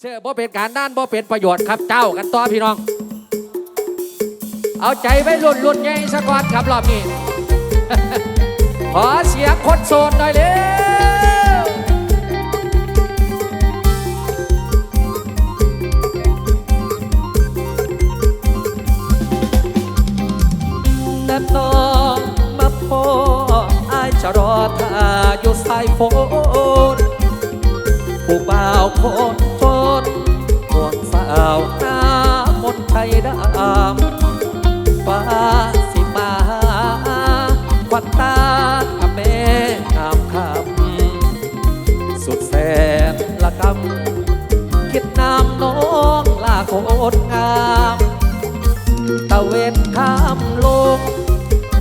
เสื้อบ่เป็นการด้านบ่เป็นประโยชน์ครับเจ้ากันต่อพี่น้อง เอาใจไว้รุ่นรุ่นใหญ่สะกอนครับรอบนี้ ขอเสียงคนโสดหน่อยเร็วแต่น้องมาพออายจะรอท่าอยู่สายฝนผู้บ่าวคนาโคนงามตะเวนข้ามลง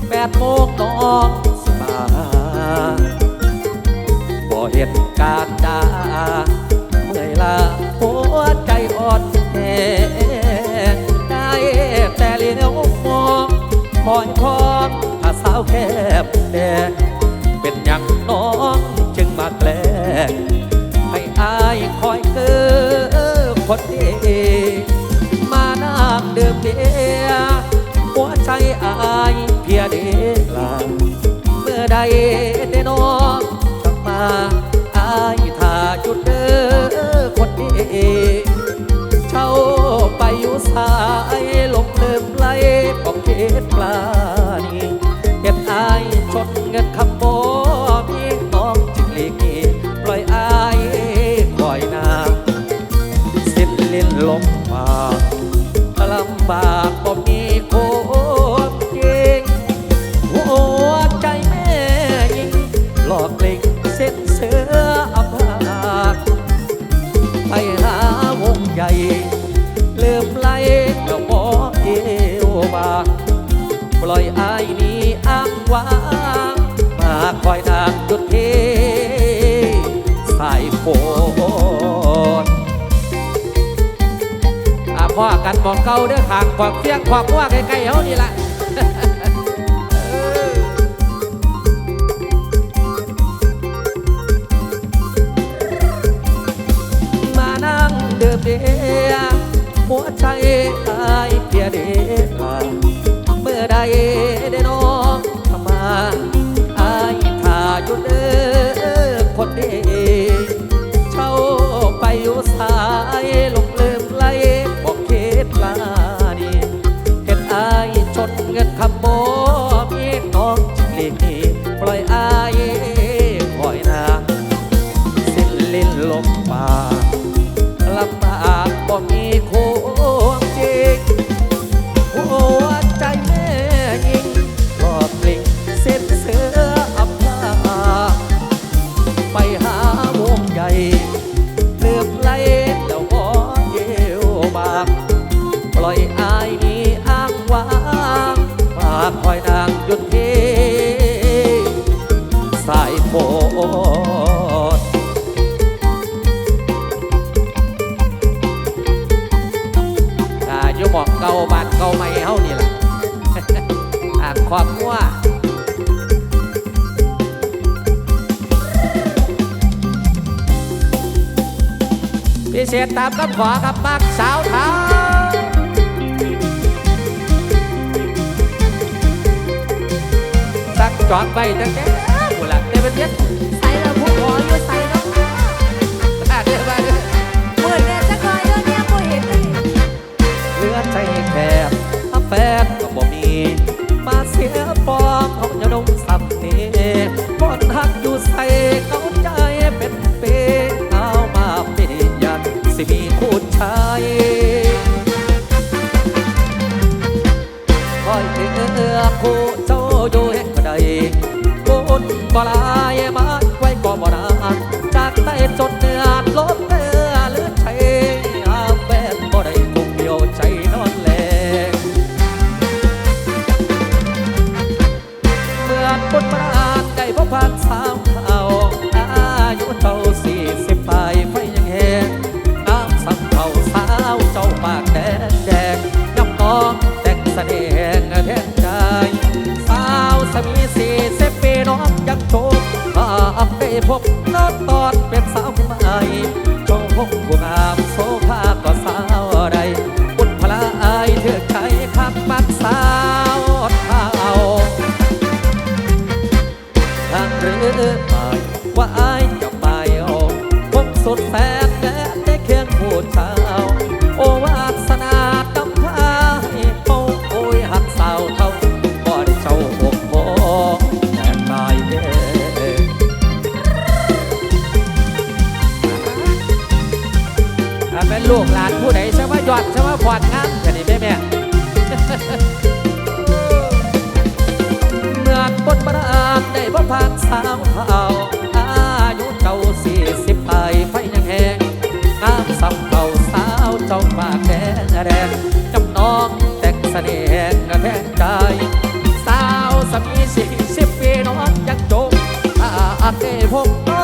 แปดโมงน้องสิมาบ่เหตุการดาเมื่อยลาหัวใจอ่อนแอได้แต่เลี้ยวมองคอยคอนถ้าสาวแคบแดงเป็นอย่างน้องจึงมาแกล้งให้อายคอยเกอคนดีมา นั่งดื่มเบียหัวใจอายเพียเดลาเมื่อใดได้น้อกลับมาอายถ้าจุดเด้อคนดีเช่าไปอยู่สายลงลืมไหลบอกเขตปลานีเก็บอายชนเงินคำ จุดเทสายฝนอาพ่อกันมองเก่าเด้อขางความเฟียงความว่าใกล้ๆเฮานี่ละมานั่งเดือเบียหัวใจอายเพียเดลาเมื่อใด เด้อคนเดีเช่าไปอยู่สายลงเลืมไหลบอกเขตลาดีเห็นอายชนเงินคำโบมีน้องจึงหลีนีปล่อยอายคอยนาสิ้นลิ้นลมปากลำบากบ่มี พิเศษตามคำขอครับปักสาวเท้าสักจอดไปจังแต่หมดละเดี๋ยวเป็น สิมีคู่ชายคอย ใดใช่ว่ายอดใช่ว่าพอดงามจะนี่แม่แม่เมื่อบนบรามได้บ่ผ่านสาวเฒ่าอายุเจ้าสี่สิบไปไฟยังแหงงามสำเก่าสาวเจ้าปากแดงแดงจำนองแต่งเสน่ห์กระแทกใจ สาวสามีสี่สิบปีน้องยังจงถ้าอาจได้พบ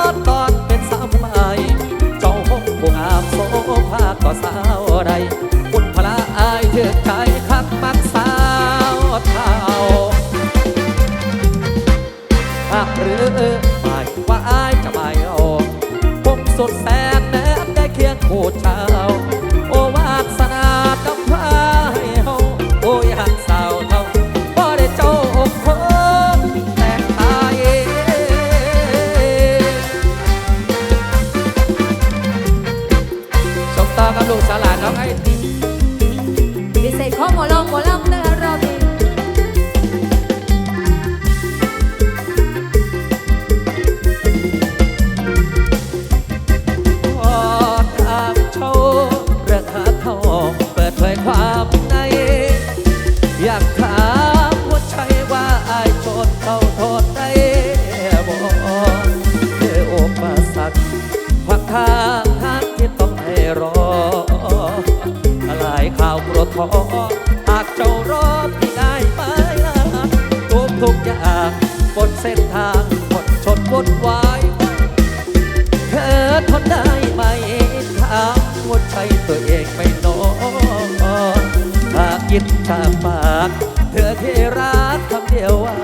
กินชาปาก เธอที่รักคำเดียวว่า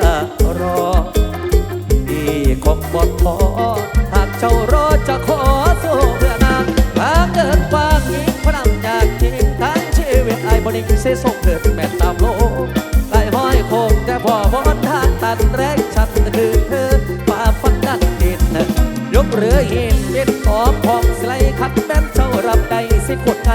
รอพี่คงบดพอหากเจ้ารอจะขอสู้เพื่อนางถ้าเกิดว่างยิงพนันอยากทิ้งทั้งชีวิตไอ้บริงเสส่งเกิดแม่ตามโลกไล่ห้อยคงแต่พอบนทางตัดแรกฉันคือเธอฝ่าฟันดันดินยกเรือหินเย็นตอบพองสไลคัดแม่นเจ้ารับได้สิขดไง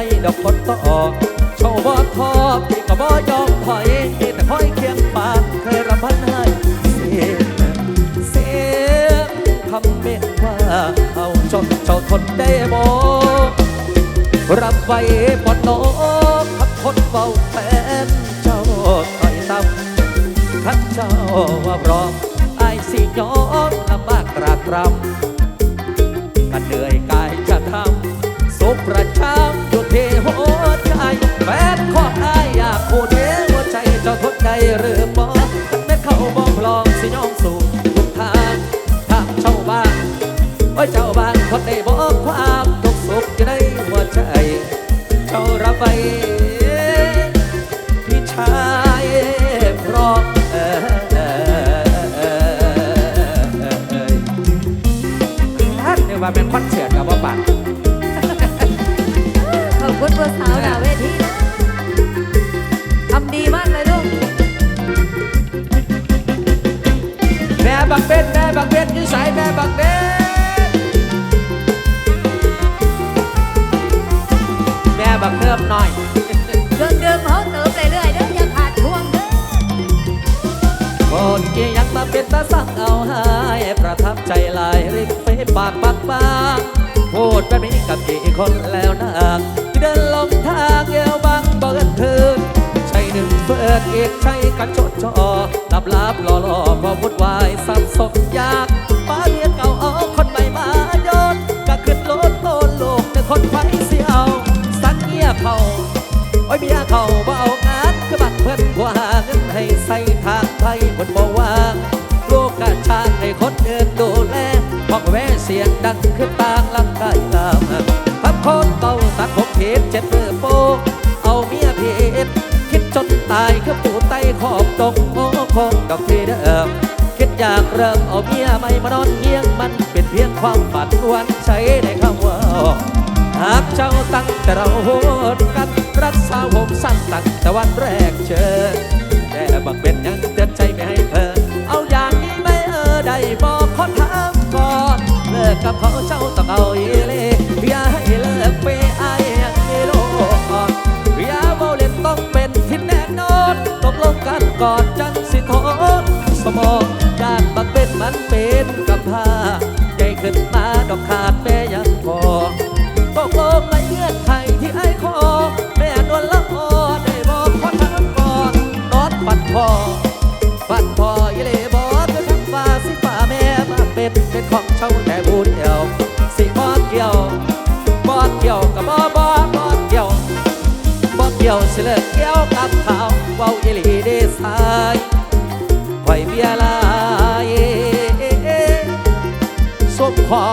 เบาแฟนเจ้าต่อยต่ำขันเจ้าว่าพร้อมไอ้สิยอมลำบากตรากตรำกันเหนื่อยกายจะทำสุขประชามอยู่เทหัวใจแฟนของอายอยากพูดเอหัวใจเจ้าทนได้หรือบ่แม้เขาบอกลองสิยอมสู่ทุกทางทางเจ้าบ้านโอ้เจ้าบ้านคนได้บอกความทุกสุขอยู่ในหัวใจเจ้ารับไป บักเบนแม่บักเนิบหน่อยเดิมเดิมๆเขาเติมเรื่อยๆเด้ออย่าขาดช่วงเด้อคนที่ยังมาเป็นตาสั่งเอาหายประทับใจหลายริมเฟซปากปากบางพูดแบบนี้กับกี่คนแล้วนางที่เดินลงทางเอวบางเบิดคืนใช่หนึ่งเฟิดอีกใช่กันชดชอลับลับหล่อหล่อพอวุ่นวายสับสนยาก เมียเขาบ่เอางานคือบัตรเพื่อนผัวหาเงินให้ใส่ทางไทยบนบ่ว่างลูกกระชากให้คนเดินดูแลห้องแวเสียงดังขึ้นต่างลำกายลามพับโคนเก่าตัดผมเพชรเจ็ดมือร์โป เอาเมียเพชรคิดจนตายคือปูไตขอบตรงโง่คงดอกที่เดิมคิดอยากเริ่มเอาเมียใหม่มานอนเคียงมันเป็นเพียงความฝันวันใช้ในคำว่า หากเจ้าตั้งแต่เราโหดกัน รักษาผมสั้นตั้งแต่วันแรกเจอแต่บักเป็นยังเตือนใจไม่ให้เธอ เอาอย่างนี้ไม่เออได้บอกขอถามก่อนเลิกกับเขาเจ้าต้องเอาอีเล่อย่าให้เลิกไปอายอย่างนี้โลกอ่อนอย่าเมาเล่นต้องเป็นที่แน่นอนตกลงกันก่อนจังสิทนสมองญาติบักเป็นมันเป็นกับพาใหญ่ขึ้นมาดอกขาดแม่ยัง ไปเดือนไข่ที่ไอคอแม่นวลละพอได้บอกขอทำก่อนนอนปัดพอปัดพอยี่เล่บอจะทำฟ้าสิฟ้าแม่มาเป็นเป็นของช่าแต่บูเดียวสิบอดเกี่ยวบอดเกี่ยวกับบอบอบอดเกี่ยวบอดเกี่ยวเลิกเกี่ยวกับเเว้ายี่เล่ได้ายคอยเบียลายส้มขอ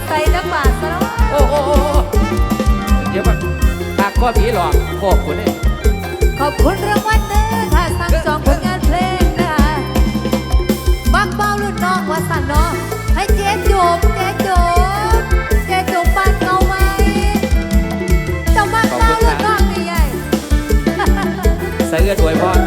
ดใจจักบาทซะเนาะโอ้โอ้โอ้เดี๋ยวมันหากก็ผีหลอกโคกคุณนี่ขอบคุณรางวัลเด้อค่ะสั่งจองผลงานเพลงนะคะบักเบ้ารุ่นน้องว่าสันเนาะให้เจ๊จุบเจ๊จุบเจ๊จุบปานเก่าไหมเจ้าบักเบ้ารุ่นน้องนี่ใหญ่เสือด้วยพร